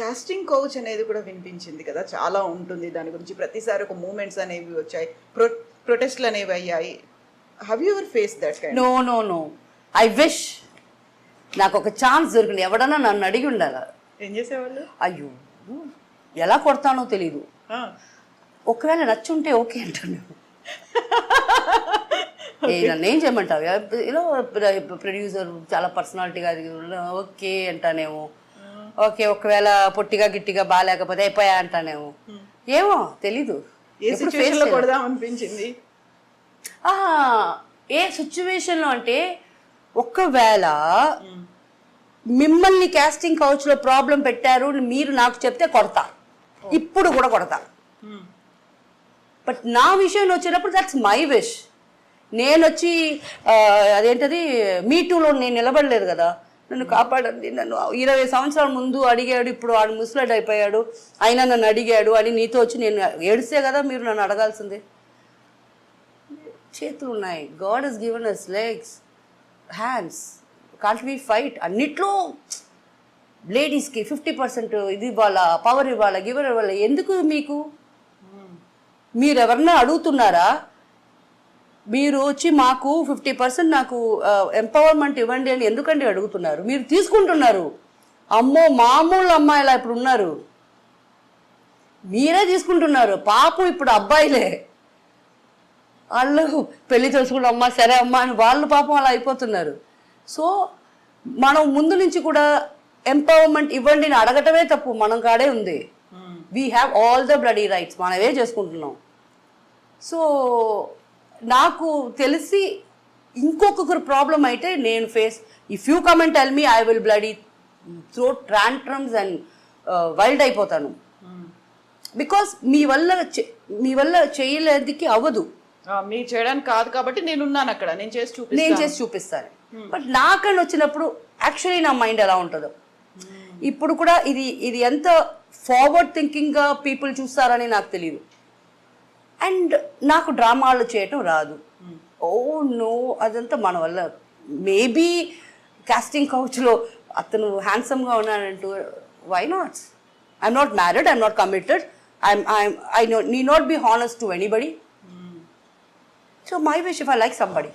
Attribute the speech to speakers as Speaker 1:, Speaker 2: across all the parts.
Speaker 1: Casting coach అనేది కూడా వినిపించింది కదా. చాలా ఉంటుంది. దాని గురించి ప్రతిసారి ఒక మూమెంట్స్ అనేవి వచ్చాయి. ప్రో ప్రొటెస్ట్లు అనేవి అయ్యాయి. Have you ever face that
Speaker 2: no no no I wish నాకు ఒక ఛాన్స్ దొరికింది. ఎవడన్నా నన్ను అడిగి ఉండాలి?
Speaker 1: ఏం చేసేవాళ్ళు?
Speaker 2: అయ్యో ఎలా కొడతానో తెలీదు. ఒకవేళ నచ్చుంటే ఓకే అంటాను. నన్ను ఏం చేయమంటావు? ఇలా ప్రొడ్యూసర్ చాలా పర్సనాలిటీగా ఓకే అంటానేమో. ఓకే ఒకవేళ పొట్టిగా గిట్టిగా బాగాలేకపోతే అయిపోయా అంటానేమో. ఏమో తెలీదు.
Speaker 1: ఏ
Speaker 2: ఎప్పుడు face
Speaker 1: సిచ్యువేషన్లో
Speaker 2: చేయలేదు.
Speaker 1: కొడదాం అనిపించింది?
Speaker 2: ఏ సిచ్యువేషన్లో అంటే ఒకవేళ మిమ్మల్ని కాస్టింగ్ కౌచ్లో ప్రాబ్లం పెట్టారు మీరు నాకు చెప్తే కొడతా ఇప్పుడు కూడా కొడతా
Speaker 1: Hmm.
Speaker 2: బట్ నా విషయంలో వచ్చినప్పుడు దట్స్ మై విష్ నేను వచ్చి అదేంటది మీ టూలో నేను నిలబడలేదు కదా. నన్ను కాపాడండి. నన్ను ఇరవై సంవత్సరాల ముందు అడిగాడు ఇప్పుడు వాడు ముసలాడు అయిపోయాడు. అయినా నన్ను అడిగాడు అని నీతో వచ్చి నేను ఏడిస్తే కదా మీరు నన్ను అడగాల్సిందే. చేతులు ఉన్నాయి. God is given us legs hands can't we fight అన్నిట్లో లేడీస్కి ఫిఫ్టీ పర్సెంట్ ఇది ఇవ్వాలా పవర్ ఇవ్వాలా గివర్ ఇవ్వాలా? ఎందుకు మీకు? మీరు ఎవరన్నా అడుగుతున్నారా? మీరు వచ్చి మాకు ఫిఫ్టీ పర్సెంట్ నాకు ఎంపవర్మెంట్ ఇవ్వండి అని ఎందుకండి అడుగుతున్నారు? మీరు తీసుకుంటున్నారు. అమ్మో మామూలు అమ్మాయిలా ఇప్పుడు ఉన్నారు. మీరే తీసుకుంటున్నారు. పాపం ఇప్పుడు అబ్బాయిలే. వాళ్ళు పెళ్ళి చేసుకుంటే అమ్మా సరే అమ్మా అని వాళ్ళు పాపం అలా అయిపోతున్నారు. సో మనం ముందు నుంచి కూడా ఎంపవర్మెంట్ ఇవ్వండి అని అడగటమే తప్పు. మనం కాడే ఉంది. We have all the bloody rights మనమే చేసుకుంటున్నాం. సో నాకు తెలిసి ఇంకొకరు ప్రాబ్లం అయితే నేను face if you comment tell me I will bloody throw tantrums and wild అయిపోతాను. బికాస్ మీ వల్ల మీ వల్ల చేయలేదికి అవ్వదు.
Speaker 1: మీరు చేయడానికి కాదు కాబట్టి నేను ఉన్నాను అక్కడ. నేను చేసి
Speaker 2: నేను
Speaker 1: చూపిస్తాను
Speaker 2: చేసి చూపిస్తాను. బట్ నాకని వచ్చినప్పుడు యాక్చువల్లీ నా మైండ్ ఎలా ఉంటుందో. ఇప్పుడు కూడా ఇది ఇది ఎంత ఫార్వర్డ్ థింకింగ్గా పీపుల్ చూస్తారని నాకు తెలియదు అండ్ నాకు డ్రామాలు చేయటం రాదు. ఓ నో అదంతా మన వల్ల. మేబీ కాస్టింగ్ కౌచ్లో అతను హ్యాండ్సమ్గా ఉన్నాడంటూ why not I'm not married I'm not committed I'm I'm I know need not be honest to anybody so my wish if I like somebody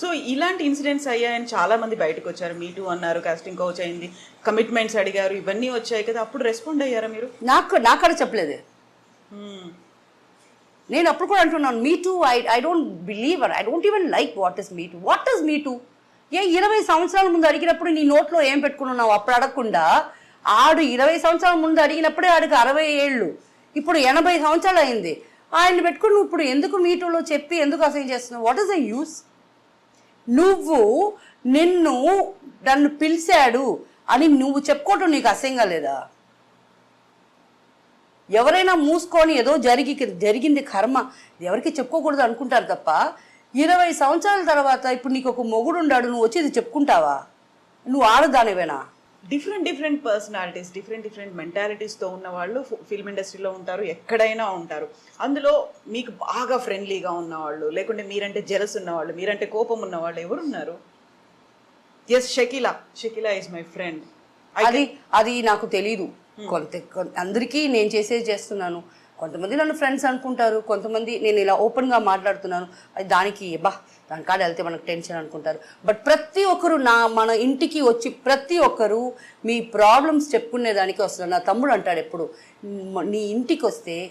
Speaker 1: so ఇలాంటి ఇన్సిడెంట్స్ అయ్యాయని చాలా మంది బయటకు వచ్చారు మీ టూ అన్నారు కాస్టింగ్ కోచ్ అయింది commitments అడిగారు ఇవన్నీ వచ్చాయి కదా. అప్పుడు రెస్పాండ్ అయ్యారా మీరు?
Speaker 2: నాకు నాకడ చెప్పలేదు.
Speaker 1: Hmm.
Speaker 2: నేను అప్పుడు కూడా అంటున్నాను me too I I don't believe I don't even like what is me too what is me too ఏ ఇరవై సంవత్సరాల ముందు అడిగినప్పుడు నీ నోట్లో ఏం పెట్టుకున్నావు? అప్పుడు అడగకుండా ఆడు ఇరవై సంవత్సరాల ముందు అడిగినప్పుడే ఆడికి అరవై ఏళ్ళు. ఇప్పుడు ఎనభై సంవత్సరాలు అయింది. ఆయన పెట్టుకుని నువ్వు ఇప్పుడు ఎందుకు మీ టూలో చెప్పి ఎందుకు అసైన్ చేస్తున్నావు? వాట్ ఇస్ ద యూస్ నువ్వు నిన్ను నన్ను పిలిచాడు అని నువ్వు చెప్పుకోవటం నీకు అసహ్యంగా లేదా? ఎవరైనా మూసుకొని ఏదో జరిగి జరిగింది కర్మ ఎవరికి చెప్పుకోకూడదు అనుకుంటారు తప్ప ఇరవై సంవత్సరాల తర్వాత ఇప్పుడు నీకు ఒక మొగుడు ఉండాడు నువ్వు వచ్చి ఇది చెప్పుకుంటావా? నువ్వు ఆడదానివేనా?
Speaker 1: Different different personalities different different మెంటాలిటీస్తో ఉన్న వాళ్ళు ఫిల్మ్ ఇండస్ట్రీలో ఉంటారు ఎక్కడైనా ఉంటారు. అందులో మీకు బాగా ఫ్రెండ్లీగా ఉన్నవాళ్ళు లేకుంటే మీరంటే జెలస్ ఉన్నవాళ్ళు మీరంటే కోపం ఉన్నవాళ్ళు ఎవరున్నారు? Yes Shakila Shakila is my friend
Speaker 2: అది అది నాకు తెలీదు. కొంత అందరికీ నేను చేసేది చేస్తున్నాను. కొంతమంది నన్ను ఫ్రెండ్స్ అనుకుంటారు కొంతమంది నేను ఇలా ఓపెన్గా మాట్లాడుతున్నాను. అది దానికి బా దాని కాడ వెళ్తే మనకు టెన్షన్ అనుకుంటారు. బట్ ప్రతి ఒక్కరు నా మన ఇంటికి వచ్చి ప్రతి ఒక్కరు మీ ప్రాబ్లమ్స్ చెప్పుకునే దానికి వస్తున్నారు. నా తమ్ముడు అంటాడు ఎప్పుడు "మ- నీ ఇంటికి వస్తే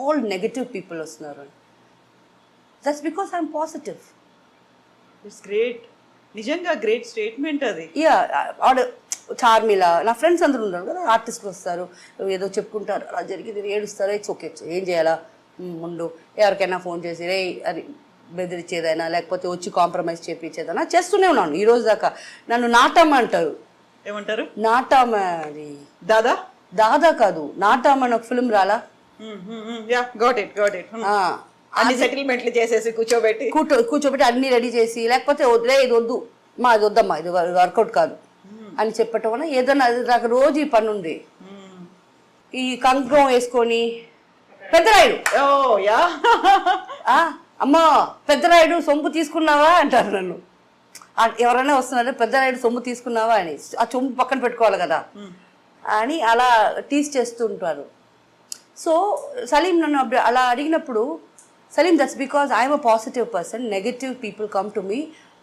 Speaker 2: ఆల్ నెగటివ్ పీపుల్ వస్తున్నారు. That's because I'm positive
Speaker 1: it's great నిజంగా గ్రేట్ స్టేట్మెంట్ అది.
Speaker 2: ఆడ చార్మిల నా ఫ్రెండ్స్ అందరూ ఉన్నారు కదా ఆర్టిస్టులు వస్తారు ఏదో చెప్పుకుంటారు అలా జరిగింది ఏడుస్తారు ఇట్స్ ఓకే ఏం చేయాలా? ముందు ఎవరికైనా ఫోన్ చేసి రే అది బెదిరించేదైనా లేకపోతే వచ్చి కాంప్రమైజ్ చేపించేదైనా చేస్తూనే ఉన్నాను ఈ రోజు దాకా. నన్ను నాటమ్మ అంటారు.
Speaker 1: ఏమంటారు?
Speaker 2: నాటమ్మ అది.
Speaker 1: దాదా?
Speaker 2: దాదా కాదు నాటమ్మ అని ఒక ఫిల్మ్ రాలా?
Speaker 1: Ya got it got it
Speaker 2: ఆ,
Speaker 1: అన్ని సెటిల్మెంట్లు చేసేసి కూర్చోబెట్టి.
Speaker 2: కూర్చో కూర్చోబెట్టి అన్ని రెడీ చేసి లేకపోతే వదిలే ఇది వద్దు మా ఇది వద్దమ్మా ఇది వర్కౌట్ కాదు. అని చెప్పటం వల్ల అది నాకు రోజు ఈ పని ఉంది. ఈ కంకణం వేసుకొని పెద్దరాయుడు
Speaker 1: ఓ యా.
Speaker 2: ఆ, అమ్మా పెద్దరాయుడు సొంపు తీసుకున్నావా అంటారు నన్ను. ఎవరైనా వస్తున్నారు పెద్దరాయుడు సొమ్ము తీసుకున్నావా అని. ఆ సొమ్ము పక్కన పెట్టుకోవాలి కదా. అని అలా టీస్ చేస్తుంటారు సో సలీం నన్ను అప్పుడు అలా అడిగినప్పుడు Saleem that's because I'm a positive person negative people come to me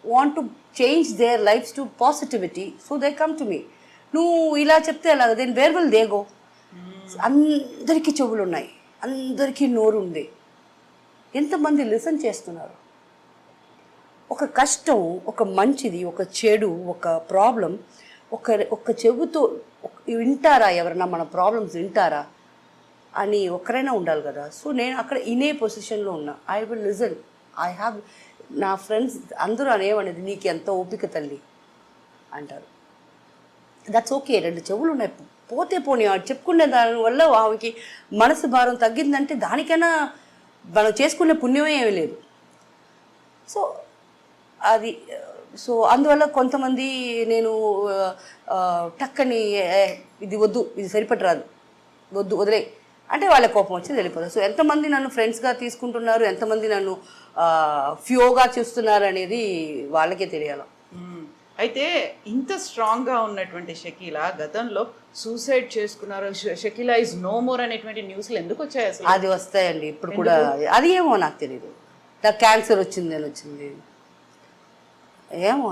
Speaker 2: want to change their lives to positivity so they come to me నువ్వు ఇలా చెప్తే అలాగ then where will they go. అందరికీ చెవులు ఉన్నాయి అందరికీ నోరు ఉంది ఎంతమంది లిసన్ చేస్తున్నారు? ఒక కష్టం ఒక మంచిది ఒక చెడు ఒక ప్రాబ్లం ఒక ఒక చెవుతో వింటారా ఎవరన్నా? మన ప్రాబ్లమ్స్ వింటారా? అని ఒక్కరైనా ఉండాలి కదా. సో నేను అక్కడ ఇనే పొజిషన్లో ఉన్నా. I will listen I have నా ఫ్రెండ్స్ అందరూ అనేమనేది నీకు ఎంత ఓపిక తల్లి అంటారు. దట్స్ ఓకే రెండు చెవులు ఉన్నాయి పోతే పోనీ చెప్పుకునే దాని వల్ల ఆమెకి మనసు భారం తగ్గిందంటే దానికైనా మనం చేసుకునే పుణ్యమే ఏమీ లేదు. సో అది సో అందువల్ల కొంతమంది నేను టక్కని ఇది వద్దు ఇది సరిపట్టరాదు వద్దు వదిలే అంటే వాళ్ళ కోపం వచ్చి వెళ్ళిపోతారు. సో ఎంతమంది నన్ను ఫ్రెండ్స్గా తీసుకుంటున్నారు ఎంతమంది నన్ను ఫ్యూగా చూస్తున్నారు అనేది వాళ్ళకే తెలియాలి.
Speaker 1: అయితే ఇంత స్ట్రాంగ్గా ఉన్నటువంటి షకీలా గతంలో సూసైడ్ చేసుకున్నారు. షకీలా ఇస్ నో మోర్ అనేటువంటి న్యూస్లు ఎందుకు వచ్చాయి అసలు?
Speaker 2: అది వస్తాయండి. ఇప్పుడు కూడా అది ఏమో నాకు తెలియదు నాకు క్యాన్సర్ వచ్చింది అని వచ్చింది. ఏమో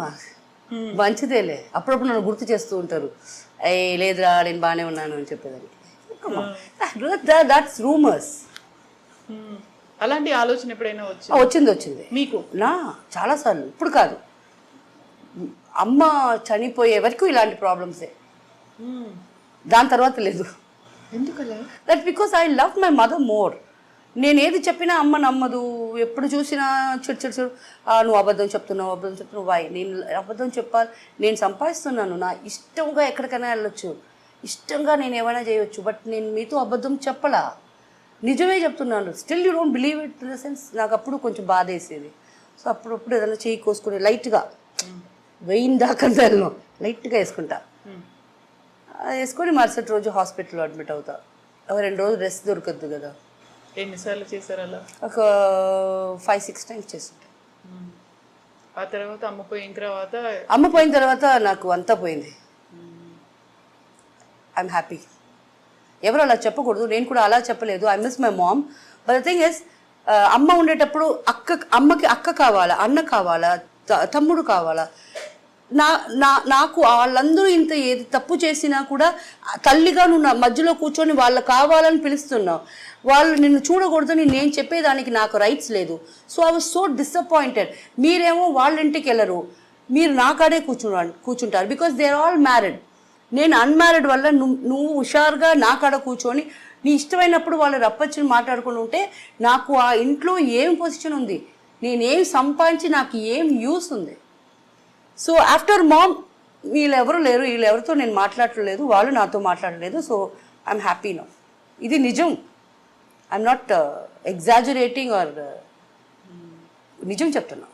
Speaker 2: మంచిదేలే. అప్పుడప్పుడు నన్ను గుర్తు చేస్తూ ఉంటారు. ఏ లేదురా నేను బాగానే ఉన్నాను అని చెప్పేదాన్ని. That's rumours.
Speaker 1: అలాంటి ఆలోచన ఎప్పుడైనా వచ్చి
Speaker 2: వచ్చింది వచ్చింది.
Speaker 1: మీకు?
Speaker 2: నా చాలాసార్లు ఇప్పుడు కాదు. అమ్మ చనిపోయే వరకు ఇలాంటి ప్రాబ్లమ్సే. దాని తర్వాత లేదు.
Speaker 1: ఎందుకలా?
Speaker 2: That because I love my mother more నేను ఏది చెప్పినా అమ్మ నమ్మదు. ఎప్పుడు చూసినా చిడు చిడు చిడు. "ఆ, నువ్వు అబద్ధం చెప్తున్నావు అబద్ధం చెప్తున్నావు వాయ్ నేను అబద్ధం చెప్పాలి. నేను సంపాదిస్తున్నాను. నా ఇష్టంగా ఎక్కడికైనా వెళ్ళొచ్చు. ఇష్టంగా నేను ఏమైనా చేయొచ్చు. బట్ నేను మీతో అబద్ధం చెప్పలా. నిజమే చెప్తున్నాను. Still you don't believe it in the sense నాకు అప్పుడు కొంచెం బాధ వేసేది సో అప్పుడప్పుడు ఏదైనా చేయి కోసుకుని లైట్గా వెయిన్ దాకా వెళ్ళను. లైట్గా వేసుకుంటా. వేసుకొని మరుసటి రోజు హాస్పిటల్లో అడ్మిట్ అవుతా. ఒక రెండు రోజులు రెస్ట్ దొరకద్దు కదా.
Speaker 1: ఎన్నిసార్లు చేశారు అలా?
Speaker 2: ఒక ఫైవ్ సిక్స్ టైమ్స్ చేస్తుంటా.
Speaker 1: ఆ తర్వాత అమ్మ పోయిన తర్వాత
Speaker 2: అమ్మ పోయిన తర్వాత నాకు అంతా పోయింది. ఐఎమ్ హ్యాపీ ఎవరు అలా చెప్పకూడదు నేను కూడా అలా చెప్పలేదు I miss my mom but the thing is అమ్మ ఉండేటప్పుడు అక్క అమ్మకి అక్క కావాలా అన్న కావాలా త- తమ్ముడు కావాలా? నా నా నాకు వాళ్ళందరూ ఇంత ఏది తప్పు చేసినా కూడా తల్లిగా నువ్వు నా మధ్యలో కూర్చొని వాళ్ళు కావాలని పిలుస్తున్నావు. వాళ్ళు నిన్ను చూడకూడదని నేను చెప్పేదానికి నాకు రైట్స్ లేదు. So I was so disappointed మీరేమో వాళ్ళ ఇంటికి వెళ్ళరు. మీరు నా కాడే కూర్చుంటారు. Because they are all married నేను అన్మ్యారీడ్ వల్ల నువ్వు నువ్వు హుషారుగా నా కాడ కూర్చొని నీ ఇష్టమైనప్పుడు వాళ్ళు రప్పచ్చుని మాట్లాడుకుని ఉంటే నాకు ఆ ఇంట్లో ఏం పొజిషన్ ఉంది? నేనేం సంపాదించి నాకు ఏం యూస్ ఉంది? సో ఆఫ్టర్ మామ్ వీళ్ళెవరు లేరు వీళ్ళెవరితో నేను మాట్లాడలేదు వాళ్ళు నాతో మాట్లాడలేదు సో ఐఎమ్ హ్యాపీ నో ఇది నిజం. ఐఎమ్ నాట్ ఎగ్జాజురేటింగ్ ఆర్ నిజం చెప్తున్నా.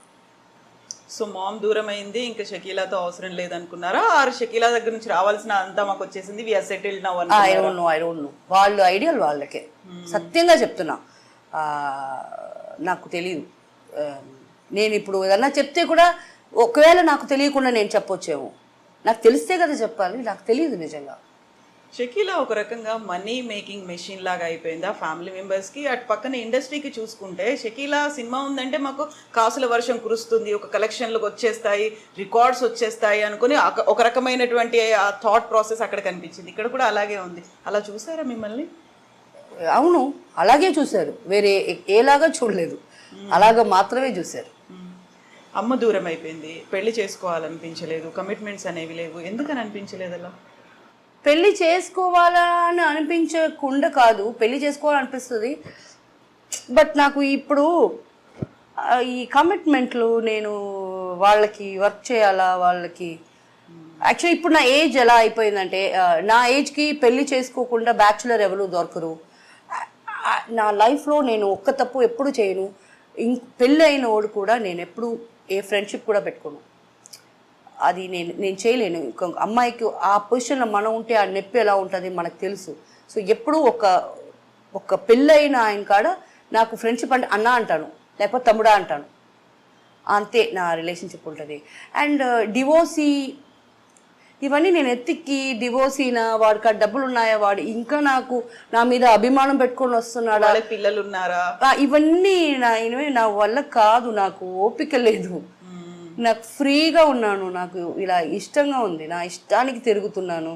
Speaker 1: సో మామ్ దూరం అయింది ఇంకా షకీలాతో అవసరం లేదనుకున్నారా? ఆరు షకీలా దగ్గర నుంచి రావాల్సిన అంతా మాకు వచ్చేసింది. We are settled now
Speaker 2: I don't know I don't know వాళ్ళు ఐడియల్ వాళ్ళకే. సత్యంగా చెప్తున్నా. నాకు తెలియదు నేను ఇప్పుడు ఏదన్నా చెప్తే కూడా ఒకవేళ నాకు తెలియకుండా నేను చెప్పొచ్చేమో. నాకు తెలిస్తే కదా చెప్పాలి నాకు తెలియదు నిజంగా.
Speaker 1: షకీలా ఒక రకంగా మనీ మేకింగ్ మెషిన్ లాగా అయిపోయింది. ఆ ఫ్యామిలీ మెంబర్స్కి అటు పక్కన ఇండస్ట్రీకి చూసుకుంటే షకీలా సినిమా ఉందంటే మాకు కాసుల వర్షం కురుస్తుంది ఒక కలెక్షన్లకు వచ్చేస్తాయి రికార్డ్స్ వచ్చేస్తాయి అనుకుని ఒక- రకమైనటువంటి ఆ థాట్ ప్రాసెస్ అక్కడ కనిపించింది. ఇక్కడ కూడా అలాగే ఉంది. అలా చూసారా మిమ్మల్ని?
Speaker 2: అవును అలాగే చూశారు. వేరే ఏలాగా చూడలేదు. అలాగా మాత్రమే చూశారు.
Speaker 1: మ్మ్. అమ్మ దూరం అయిపోయింది. పెళ్ళి చేసుకోవాలనిపించలేదు. కమిట్మెంట్స్ అనేవి లేవు. ఎందుకని అనిపించలేదు అలా?
Speaker 2: పెళ్ళి చేసుకోవాలా అని అనిపించకుండా కాదు. పెళ్ళి చేసుకోవాలనిపిస్తుంది. బట్ నాకు ఇప్పుడు ఈ కమిట్మెంట్లు నేను వాళ్ళకి వర్క్ చేయాలా వాళ్ళకి యాక్చువల్లీ ఇప్పుడు నా ఏజ్ ఎలా అయిపోయిందంటే నా ఏజ్కి పెళ్ళి చేసుకోకుండా బ్యాచులర్ ఎవరు దొరకరు. నా లైఫ్లో నేను ఒక్క తప్పు ఎప్పుడు చేయను. ఇం పెళ్ళి అయిన వాడు కూడా నేను ఎప్పుడు ఏ ఫ్రెండ్షిప్ కూడా పెట్టుకోను. అది నేను నేను చేయలేను. అమ్మాయికి ఆ పొజిషన్లో మనం ఉంటే ఆ నొప్పి ఎలా ఉంటుంది మనకు తెలుసు. సో ఎప్పుడూ ఒక ఒక పెళ్ళైన ఆయన కాడ నాకు ఫ్రెండ్షిప్ అంటే అన్న అంటాను లేకపోతే తమ్ముడా అంటాను. అంతే నా రిలేషన్షిప్ ఉంటుంది. అండ్ డివోసీ ఇవన్నీ నేను ఎత్తికి డివోసీనా వాడికి ఆ డబ్బులు ఉన్నాయా వాడు ఇంకా నాకు నా మీద అభిమానం పెట్టుకొని వస్తున్నాడా?
Speaker 1: పిల్లలు ఉన్నారా?
Speaker 2: ఇవన్నీ నా నా వల్ల కాదు నాకు ఓపిక లేదు. నాకు ఫ్రీగా ఉన్నాను నాకు ఇలా ఇష్టంగా ఉంది నా ఇష్టానికి తిరుగుతున్నాను.